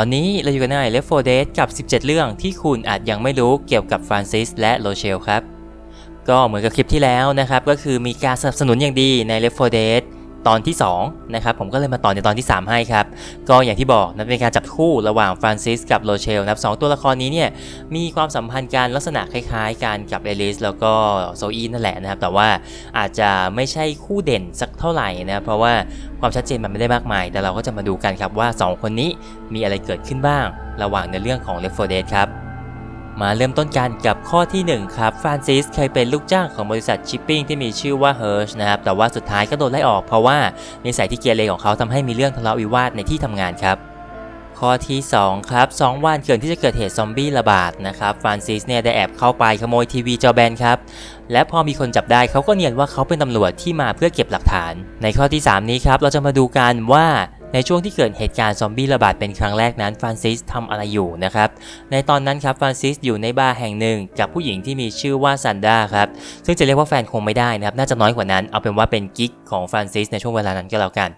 ตอนนี้เราอยู่กันใน Left 4 Dead กับ 17 เรื่องที่คุณอาจยังไม่รู้เกี่ยวกับฟรานซิสและโรเชลครับ ก็เหมือนกับคลิปที่แล้วนะครับ ก็คือมีการสนับสนุนอย่างดีใน Left 4 Dead ตอนที่2นะครับผมก็เลยมาต่อในตอนที่ 3 ให้ครับ ก็อย่างที่บอกนะเป็นการจับคู่ระหว่างฟรานซิสกับโรเชลนะครับสองตัวละครนี้เนี่ยมีความสัมพันธ์การลักษณะคล้ายๆกันกับเอลิสแล้วก็โซอีนั่นแหละนะครับ แต่ว่าอาจจะไม่ใช่คู่เด่นสักเท่าไหร่นะครับเพราะว่าความชัดเจนมันไม่ได้มากมาย แต่เราก็จะมาดูกันครับว่า 2 คนนี้มีอะไรเกิดขึ้นบ้าง ระหว่างในเรื่องของ Left 4 Dead ครับ มาเริ่มต้นกันกับข้อที่ 1 ครับฟรานซิสเคยเป็นลูกจ้างของบริษัทชิปปิ้งที่มีชื่อว่าเฮิร์ชนะครับ แต่ว่าสุดท้ายก็โดนไล่ออกเพราะว่านิสัยที่เกเรของเขาทำให้มีเรื่องทะเลาะวิวาทในที่ทำงานครับข้อที่ 2 ครับ 2 วันเกินที่จะเกิดเหตุซอมบี้ระบาดนะครับฟรานซิสเนี่ยได้แอบเข้าไปขโมยทีวีจอแบนครับ และพอมีคนจับได้เขาก็เนียนว่าเขาเป็นตำรวจที่มาเพื่อเก็บหลักฐาน ในข้อที่ 3 นี้ครับ เราจะมาดูกันว่า ในช่วงที่เกิดเหตุการณ์ซอมบี้ระบาดเป็นครั้งแรกนั้นฟรานซิสทำอะไรอยู่นะครับ ในตอนนั้นครับฟรานซิสอยู่ในบาร์แห่งหนึ่ง กับผู้หญิงที่มีชื่อว่าซันดาครับ ซึ่งจะเรียกว่าแฟนคงไม่ได้นะครับ น่าจะน้อยกว่านั้น เอาเป็นว่าเป็นกิ๊กของฟรานซิสในช่วงเวลานั้นก็แล้วกัน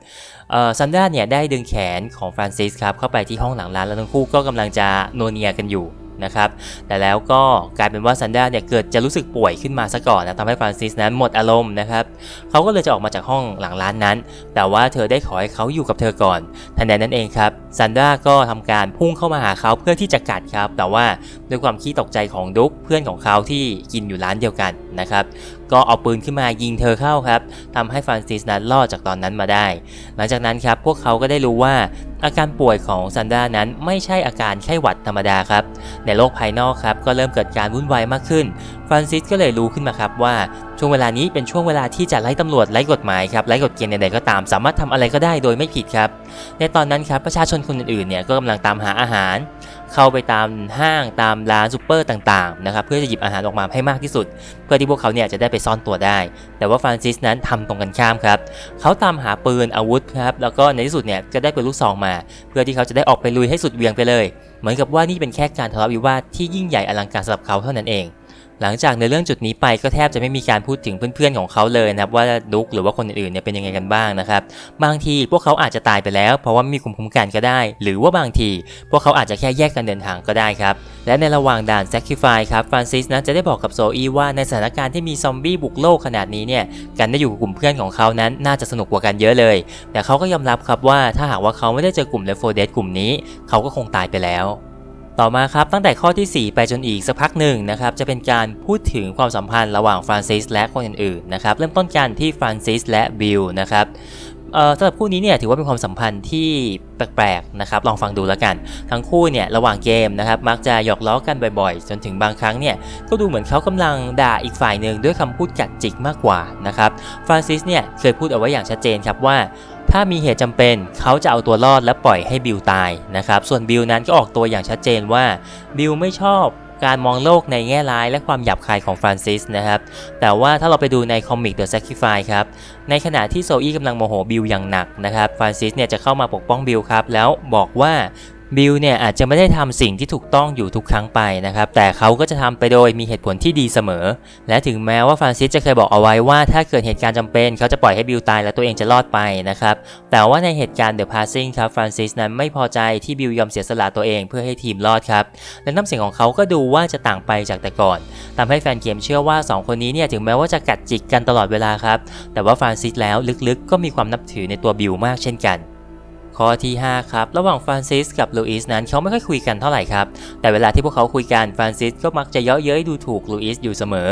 เอ่อซันดาเนี่ยได้ดึงแขนของฟรานซิสครับเข้าไปที่ห้องหลังร้านแล้วทั้งคู่ก็กำลังจะโนเนียกันอยู่ นะครับแต่แล้วก็กลายเป็นว่าซันดาเนี่ยเกิดจะรู้สึกป่วยขึ้นมาซะก่อนนะทำให้ฟรานซิสนั้นหมดอารมณ์นะครับเขาก็เลยจะออกมาจากห้องหลังร้านนั้น แต่ว่าเธอได้ขอให้เขาอยู่กับเธอก่อนทันใดนั้นเองครับซันดราก็ทำการพุ่งเข้ามาหาเขาเพื่อที่จะกัดครับ แต่ว่าด้วยความขี้ตกใจของดุ๊กเพื่อนของเขาที่กินอยู่ร้านเดียวกันนะครับ ก็เอาปืนขึ้นมายิงเธอเข้าครับทำให้ฟรานซิสนั้นรอดจากตอนนั้นมาได้ หลังจากนั้นครับพวกเขาก็ได้รู้ว่าอาการป่วยของซันดรานั้นไม่ใช่อาการไข้หวัดธรรมดาครับ ในโลกภายนอกครับก็เริ่มเกิดการวุ่นวายมากขึ้น ฟรานซิสก็เลยรู้ขึ้นมาครับว่า ช่วงเวลานี้เป็นช่วงเวลาที่จะไล่ตำรวจไล่กฎหมายครับไล่กฎเกณฑ์ใดๆก็ตาม สามารถทำอะไรก็ได้โดยไม่ผิดครับ ในตอนนั้นครับประชาชนคนอื่นๆเนี่ยก็กำลังตามหาอาหาร เข้าไปตามห้างตามร้านซูเปอร์ต่างๆนะครับเพื่อจะหยิบอาหารออกมาให้มากที่สุด เพื่อที่พวกเขาเนี่ยจะได้ไปซ่อนตัวได้ แต่ว่าฟรานซิสนั้นทำตรงกันข้ามครับเขาตามหาปืนอาวุธครับแล้วก็ในที่สุดเนี่ยก็ได้ปืนลูกซองมา เพื่อที่เขาจะได้ออกไปลุยให้สุดเวียงไปเลย เหมือนกับว่านี่เป็นแค่การทะเลาะวิวาทที่ยิ่งใหญ่อลังการสำหรับเขาเท่านั้นเอง หลังจากในเรื่องจุดนี้ไปก็แทบจะไม่มีการพูดถึงเพื่อนๆของเขาเลยนะครับว่าดุกหรือว่าคนอื่นๆเนี่ยเป็นยังไงกันบ้างนะครับบางทีพวกเขาอาจจะตายไปแล้ว เพราะว่าไม่มีคุมคุ้มกันก็ได้ หรือว่าบางทีพวกเขาอาจจะแค่แยกกันเดินทางก็ได้ครับและในระหว่างด่าน Sacrifice ครับฟรานซิสนะจะได้บอกกับโซอีว่าในสถานการณ์ที่มีซอมบี้บุกโลกขนาดนี้เนี่ยการได้อยู่กับกลุ่มเพื่อนของเขานั้นน่าจะสนุกกว่ากันเยอะเลย แต่เขาก็ยอมรับครับว่าถ้าหากว่าเขาไม่ได้เจอกลุ่ม Left 4 Dead กลุ่มนี้ เขาก็คงตายไปแล้ว ต่อมาครับตั้งแต่ข้อที่ 4 ไปจนอีกสักพักหนึ่งนะครับจะเป็นการพูดถึงความสัมพันธ์ระหว่างฟรานซิสและคนอื่นๆนะครับเริ่มต้นกันที่ฟรานซิสและบิลนะครับเอ่อสำหรับคู่นี้เนี่ยถือว่าเป็นความสัมพันธ์ที่แปลกๆนะครับลองฟังดูแล้วกัน ทั้งคู่เนี่ยระหว่างเกมนะครับมักจะหยอกล้อกันบ่อยๆ จนถึงบางครั้งเนี่ยก็ดูเหมือนเขากำลังด่าอีกฝ่ายหนึ่งด้วยคำพูดกัดจิกมากกว่านะครับฟรานซิสเนี่ยเคยพูดเอาไว้อย่างชัดเจนครับว่า ถ้ามีเหตุจำเป็นเขาจะเอาตัวรอดและปล่อยให้บิลตายนะครับส่วนบิลนั้นก็ออกตัวอย่างชัดเจนว่าบิลไม่ชอบการมองโลกในแง่ร้ายและความหยาบคายของฟรานซิสนะครับ แต่ว่าถ้าเราไปดูในคอมิก The Sacrifice ครับ ในขณะที่โซอี้กำลังโมโหบิลอย่างหนักนะครับ ฟรานซิสเนี่ยจะเข้ามาปกป้องบิลครับ แล้วบอกว่า บิลเนี่ยอาจจะไม่ได้ทำสิ่งที่ถูกต้องอยู่ทุกครั้งไปนะครับ แต่เขาก็จะทำไปโดยมีเหตุผลที่ดีเสมอ และถึงแม้ว่าฟรานซิสจะเคยบอกเอาไว้ว่าถ้าเกิดเหตุการณ์จำเป็น เขาจะปล่อยให้บิลตายและตัวเองจะรอดไปนะครับ แต่ว่าในเหตุการณ์ The Passing ครับฟรานซิสนั้นไม่พอใจที่บิลยอมเสียสละตัวเองเพื่อให้ทีมรอดครับ และน้ำเสียงของเขาก็ดูว่าจะต่างไปจากแต่ก่อนทำให้แฟนเกมเชื่อว่า 2 คนนี้เนี่ยถึงแม้ว่าจะกัดจิกกันตลอดเวลาครับ แต่ว่าฟรานซิสแล้วลึกๆ ก็มีความนับถือในตัวบิลมากเช่นกัน ข้อที่ 5 ครับ ระหว่างฟรานซิสกับลูอิสนั้นเขาไม่ค่อยคุยกันเท่าไหร่ครับ แต่เวลาที่พวกเขาคุยกันฟรานซิสก็มักจะเยาะเย้ยดูถูกลูอิสอยู่เสมอ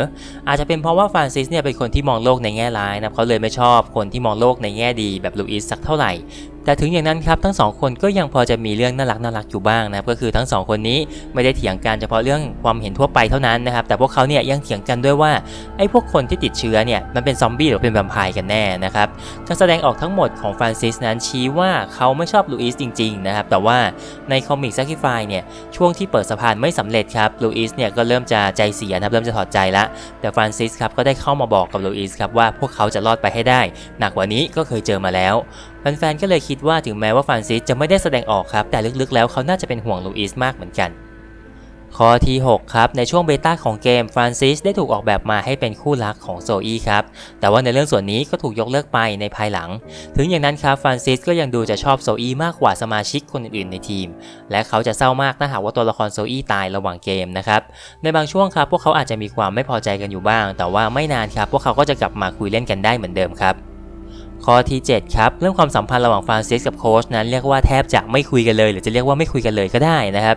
อาจจะเป็นเพราะว่าฟรานซิสเนี่ยเป็นคนที่มองโลกในแง่ร้ายนะเขาเลยไม่ชอบคนที่มองโลกในแง่ดีแบบลูอิสสักเท่าไหร่ แต่ถึงอย่างนั้นครับทั้งสองคนก็ยังพอจะมีเรื่องน่ารักน่ารักอยู่บ้างนะครับก็คือทั้งสองคนนี้ไม่ได้เถียงกันเฉพาะเรื่องความเห็นทั่วไปเท่านั้นนะครับแต่พวกเขาเนี่ยยังเถียงกันด้วยว่าไอ้พวกคนที่ติดเชื้อเนี่ยมันเป็นซอมบี้หรือเป็นแวมไพร์กันแน่นะครับการแสดงออกทั้งหมดของฟรานซิสนั้นชี้ว่าเขาไม่ชอบลูอิสจริงๆนะครับแต่ว่าในคอมิกซัก i ฟายเนี่ยช่วงที่เปิดสะพานไม่สำเร็จครับลูอิสเนี่ยก็เริ่มจะใจเสียนะครับเริ่มจะถอดใจละแต่ฟรานซิสครับก็ได้เข้ามาบอกกับลูอิสครับว่าพวกเขาจะรอดไปให้ได้ หนักกว่านี้ก็เคยเจอมาแล้วแฟนๆก็เลยคิดว่าถึงแม้ว่าฟรานซิสจะไม่ได้แสดงออกครับ แต่ลึกๆแล้วเขาน่าจะเป็นห่วงลูอิสมากเหมือนกันข้อที่ 6 ครับ ในช่วงเบต้าของเกมฟรานซิสได้ถูกออกแบบมาให้เป็นคู่รักของโซอีครับ แต่ว่าในเรื่องส่วนนี้ก็ถูกยกเลิกไปในภายหลัง ถึงอย่างนั้นครับฟรานซิสก็ยังดูจะชอบโซอีมากกว่าสมาชิกคนอื่นๆในทีม และเขาจะเศร้ามากถ้าหากว่าตัวละครโซอีตายระหว่างเกมนะครับ ในบางช่วงครับพวกเขาอาจจะมีความไม่พอใจกันอยู่บ้าง แต่ว่าไม่นานครับพวกเขาก็จะกลับมาคุยเล่นกันได้เหมือนเดิมครับ ข้อที่ 7 ครับ เรื่องความสัมพันธ์ระหว่างฟรานซิสกับโค้ชนั้นเรียกว่าแทบจะไม่คุยกันเลย หรือจะเรียกว่าไม่คุยกันเลยก็ได้นะครับ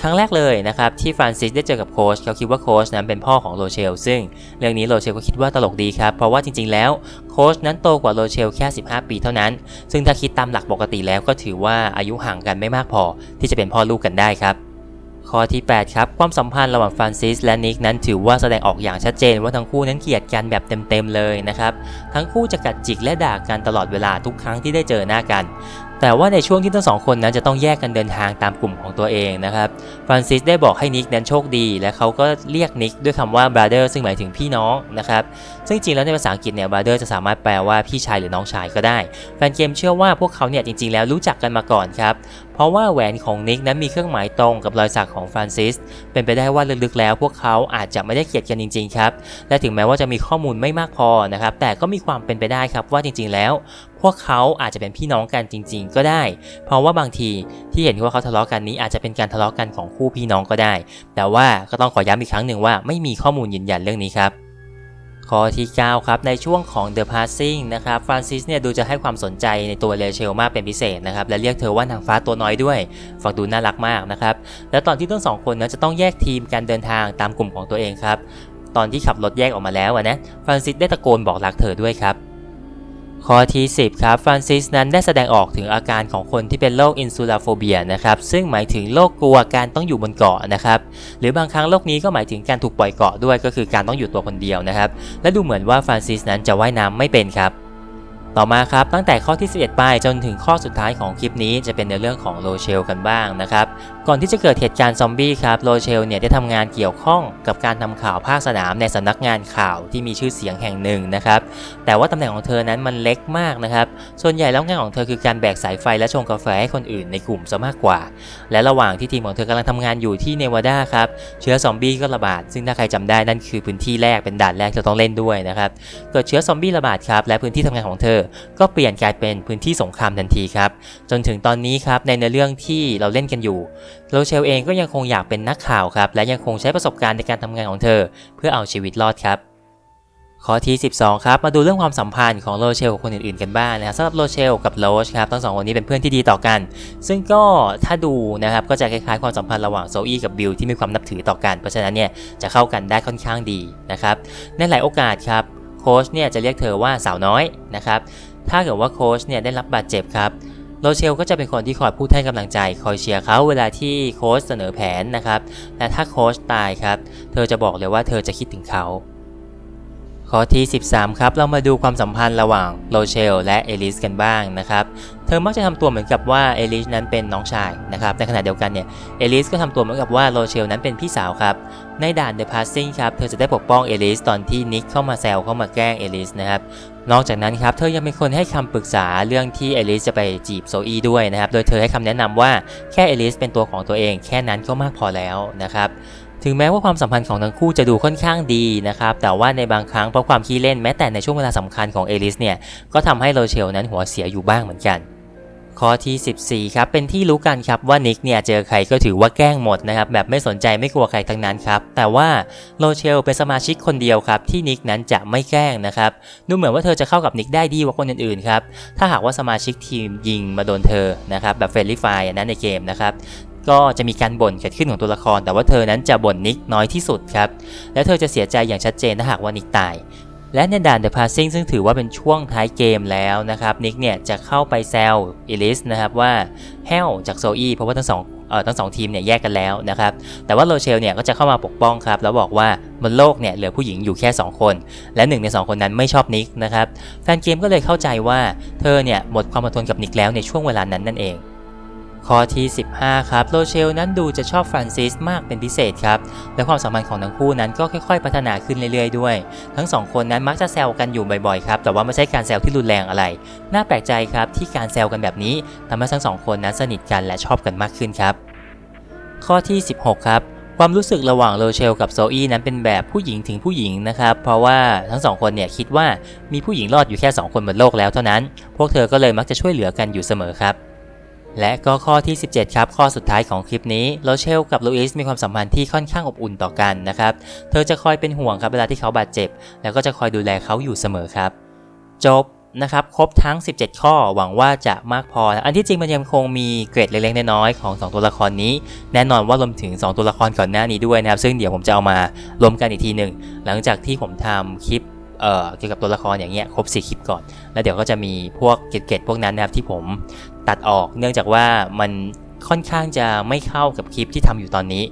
ครั้งแรกเลยนะครับที่ฟรานซิสได้เจอกับโค้ชเขาคิดว่าโค้ชนั้นเป็นพ่อของโรเชล ซึ่งเรื่องนี้โรเชลก็คิดว่าตลกดีครับ เพราะว่าจริงๆ แล้วโค้ชนั้นโตกว่าโรเชลแค่ 15 ปีเท่านั้น ซึ่งถ้าคิดตามหลักปกติแล้วก็ถือว่าอายุห่างกันไม่มากพอที่จะเป็นพ่อลูกกันได้ครับ ข้อที่ 8 ครับ ความสัมพันธ์ระหว่างฟรานซิสและนิกนั้นถือว่าแสดงออกอย่างชัดเจนว่าทั้งคู่นั้นเกลียดกันแบบเต็มๆเลยนะครับ ทั้งคู่จะกัดจิกและด่ากันตลอดเวลาทุกครั้งที่ได้เจอหน้ากัน แต่ว่าในช่วงที่ทั้งสองคนนั้นจะต้องแยกกันเดินทางตามกลุ่มของตัวเองนะครับฟรานซิสได้บอกให้นิกนั้นโชคดี และเขาก็เรียกนิกด้วยคำว่า brother ซึ่งหมายถึงพี่น้องนะครับซึ่งจริงแล้วในภาษาอังกฤษเนี่ย brother จะสามารถแปลว่าพี่ชายหรือน้องชายก็ได้ แฟนเกมเชื่อว่าพวกเขาเนี่ยจริงๆ แล้วรู้จักกันมาก่อนครับ เพราะว่าแหวนของนิกนั้นมีเครื่องหมายตรงกับรอยสักของฟรานซิส เป็นไปได้ว่าลึกๆแล้ว พวกเขาอาจจะไม่ได้เกลียดกันจริงๆครับ และถึงแม้ว่าจะมีข้อมูลไม่มากพอนะครับ แต่ก็มีความเป็นไปได้ครับว่าจริงๆแล้ว พวกเขาอาจจะเป็นพี่น้องกันจริง ๆ ก็ได้ เพราะว่าบางทีที่เห็นว่าเขาทะเลาะกันนี้อาจจะเป็นการทะเลาะกันของคู่พี่น้องก็ได้ แต่ว่าก็ต้องขอย้ำอีกครั้งหนึ่งว่าไม่มีข้อมูลยืนยันเรื่องนี้ครับ ข้อที่ 9 ครับ ในช่วงของ The Passing นะครับฟรานซิสเนี่ยดูจะให้ความสนใจในตัวเรเชลมากเป็นพิเศษนะครับ และเรียกเธอว่านางฟ้าตัวน้อยด้วยฟังดูน่ารักมากนะครับ และตอนที่ทั้งสองคนนะจะต้องแยกทีมการเดินทางตามกลุ่มของตัวเองครับ ตอนที่ขับรถแยกออกมาแล้วนะฟรานซิสได้ตะโกนบอกรักเธอด้วยครับ ข้อที่ 10 ครับฟรานซิสนั้นได้แสดงออกถึงอาการของคนที่เป็นโรคอินซูลาโฟเบียนะครับซึ่งหมายถึงโรคกลัวการต้องอยู่บนเกาะนะครับหรือบางครั้งโรคนี้ก็หมายถึงการถูกปล่อยเกาะด้วยก็คือการต้องอยู่ตัวคนเดียวนะครับและดูเหมือนว่าฟรานซิสนั้นจะว่ายน้ำไม่เป็นครับต่อมาครับตั้งแต่ข้อที่ 11 ไปจนถึงข้อสุดท้ายของคลิปนี้จะเป็นในเรื่องของโรเชลกันบ้างนะครับ ก่อนที่จะเกิดเหตุการณ์ซอมบี้ครับโรเชลเนี่ยได้ทำงานเกี่ยวข้องกับการทำข่าวภาคสนามในสำนักงานข่าวที่มีชื่อเสียงแห่งหนึ่งนะครับแต่ว่าตำแหน่งของเธอนั้นมันเล็กมากนะครับส่วนใหญ่แล้วงานของเธอคือการแบกสายไฟและชงกาแฟให้คนอื่นในกลุ่มซะมากกว่า และระหว่างที่ทีมของเธอกำลังทำงานอยู่ที่เนวาดาครับเชื้อซอมบี้ก็ระบาด ซึ่งถ้าใครจำได้นั่นคือพื้นที่แรกเป็นด่านแรกที่เราต้องเล่นด้วยนะครับเกิดเชื้อซอมบี้ระบาดครับและพื้นที่ทำงานของเธอ ก็เปลี่ยนกลายเป็นพื้นที่สงครามทันทีครับจนถึงตอนนี้ครับในเนื้อเรื่องที่เราเล่นกันอยู่โรเชลเองก็ยังคงอยากเป็นนักข่าวครับ และยังคงใช้ประสบการณ์ในการทำงานของเธอ เพื่อเอาชีวิตรอดครับข้อที่ 12 ครับ มาดูเรื่องความสัมพันธ์ของโรเชลกับคนอื่นๆกันบ้างนะครับสำหรับโรเชลกับโรชครับทั้งสองคนนี้เป็นเพื่อนที่ดีต่อกัน ซึ่งก็ถ้าดูนะครับก็จะคล้ายๆความสัมพันธ์ระหว่างโซอี้กับบิลที่มีความนับถือต่อกัน เพราะฉะนั้นเนี่ยจะเข้ากันได้ค่อนข้างดีนะครับในหลายโอกาสครับโค้ชเนี่ยจะเรียกเธอว่าสาวน้อยนะครับถ้าเกิดว่าโค้ชเนี่ยได้รับบาดเจ็บครับ โรเชลก็จะเป็นคนที่คอยพูดให้กำลังใจ คอยเชียร์เขาเวลาที่โค้ชเสนอแผนนะครับ และถ้าโค้ชตายครับ เธอจะบอกเลยว่าเธอจะคิดถึงเขาข้อที่ 13 ครับ เรามาดูความสัมพันธ์ระหว่างโรเชลและเอลิสกันบ้างนะครับ เธอมักจะทำตัวเหมือนกับว่าเอลิสนั้นเป็นน้องชายนะครับ ในขณะเดียวกันเนี่ย เอลิสก็ทำตัวเหมือนกับว่าโรเชลนั้นเป็นพี่สาวครับ ในด่าน The Passing ครับ เธอจะได้ปกป้องเอลิสตอนที่นิกเข้ามาแซวเข้ามาแกล้งเอลิสนะครับ นอกจากนั้นครับ เธอยังเป็นคนให้คำปรึกษาเรื่องที่เอลิสจะไปจีบโซอีด้วยนะครับ โดยเธอให้คำแนะนำว่าแค่เอลิสเป็นตัวของตัวเอง แค่นั้นก็มากพอแล้วนะครับถึงแม้ว่าความสัมพันธ์ของทั้งคู่จะดูค่อนข้างดีนะครับ แต่ว่าในบางครั้งเพราะความขี้เล่นแม้แต่ในช่วงเวลาสำคัญของเอลิสเนี่ย ก็ทำให้โรเชลนั้นหัวเสียอยู่บ้างเหมือนกัน ข้อที่ 14 ครับ เป็นที่รู้กันครับว่านิกเนี่ยเจอใครก็ถือว่าแกล้งหมดนะครับ แบบไม่สนใจไม่กลัวใครทั้งนั้นครับ แต่ว่าโรเชลเป็นสมาชิกคนเดียวครับ ที่นิกนั้นจะไม่แกล้งนะครับ ดูเหมือนว่าเธอจะเข้ากับนิกได้ดีกว่าคนอื่นๆครับ ถ้าหากว่าสมาชิกทีมยิงมาโดนเธอนะครับแบบเฟรนลี่ไฟนั้นในเกมนะครับก็จะมีการบ่นเกิดขึ้นของตัวละคร แต่ว่าเธอนั้นจะบ่นนิกน้อยที่สุดครับ และเธอจะเสียใจอย่างชัดเจนถ้าหากว่านิกตาย และในด่าน The Passing ซึ่งถือว่าเป็นช่วงท้ายเกมแล้วนะครับนิกเนี่ยจะเข้าไปแซวเอลิสนะครับว่าแฮลจากโซอี้เพราะว่าทั้งสองเอ่อทั้งสองทีมเนี่ยแยกกันแล้วนะครับแต่ว่าโรเชลเนี่ยก็จะเข้ามาปกป้องครับแล้วบอกว่าบนโลกเนี่ยเหลือผู้หญิงอยู่แค่ 2 คน และหนึ่งใน 2 คนนั้นไม่ชอบนิกนะครับแฟนเกมก็เลยเข้าใจว่าเธอเนี่ยหมดความอดทนกับนิกแล้วในช่วงเวลานั้นนั่นเอง ข้อที่ 15 ครับ โรเชลนั้นดูจะชอบฟรานซิสมากเป็นพิเศษครับ และความสัมพันธ์ของทั้งคู่นั้นก็ค่อยๆ พัฒนาขึ้นเรื่อยๆ ด้วย ทั้งสองคนนั้นมักจะแซวกันอยู่บ่อยๆ ครับ แต่ว่าไม่ใช่การแซวที่รุนแรงอะไร น่าแปลกใจครับที่การแซวกันแบบนี้ทำให้ทั้งสองคนนั้นสนิทกันและชอบกันมากขึ้นครับ ข้อที่ 16 ครับความรู้สึกระหว่างโรเชลกับโซอี้นั้นเป็นแบบผู้หญิงถึงผู้หญิงนะครับ เพราะว่าทั้งสองคนเนี่ยคิดว่ามีผู้หญิงรอดอยู่แค่ 2 คนบนโลกแล้วเท่านั้น พวกเธอก็เลยมักจะช่วยเหลือกันอยู่เสมอครับ และก็ข้อที่ 17 ครับ ข้อสุดท้ายของคลิปนี้โรเชลกับลูอิสมีความสัมพันธ์ที่ค่อนข้างอบอุ่นต่อกันนะครับ เธอจะคอยเป็นห่วงครับเวลาที่เขาบาดเจ็บ แล้วก็จะคอยดูแลเขาอยู่เสมอครับ จบนะครับ ครบทั้ง 17 ข้อหวังว่าจะมากพอ อันที่จริงมันยังคงมีเกรดเล็กๆน้อยๆของ 2 ตัวละครนี้ แน่นอนว่ารวมถึง 2 ตัวละครก่อนหน้านี้ด้วยนะครับ ซึ่งเดี๋ยวผมจะเอามารวมกันอีกทีหนึ่งหลังจากที่ผมทำคลิปเอ่อเกี่ยวกับตัวละครอย่างเงี้ยครบ 4 คลิปก่อน แล้วเดี๋ยวก็จะมีพวกเกรดๆพวกนั้นนะครับที่ผม ตัดออก เนื่องจากว่ามันค่อนข้างจะไม่เข้ากับคลิปที่ทำอยู่ตอนนี้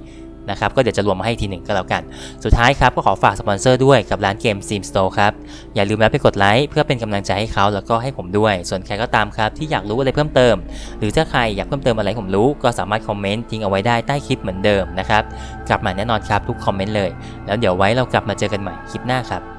นะครับก็เดี๋ยวจะรวมมาให้ทีหนึ่งก็แล้วกัน สุดท้ายครับก็ขอฝากสปอนเซอร์ด้วยกับร้านเกม Steam Store ครับ อย่าลืมนะไปกดไลค์เพื่อเป็นกำลังใจให้เขาแล้วก็ให้ผมด้วย ส่วนใครก็ตามครับที่อยากรู้อะไรเพิ่มเติม หรือถ้าใครอยากเพิ่มเติมอะไรผมรู้ก็สามารถคอมเมนต์ทิ้งเอาไว้ได้ใต้คลิปเหมือนเดิมนะครับกลับมาแน่นอนครับทุกคอมเมนต์เลย แล้วเดี๋ยวไว้เรากลับมาเจอกันใหม่คลิปหน้าครับ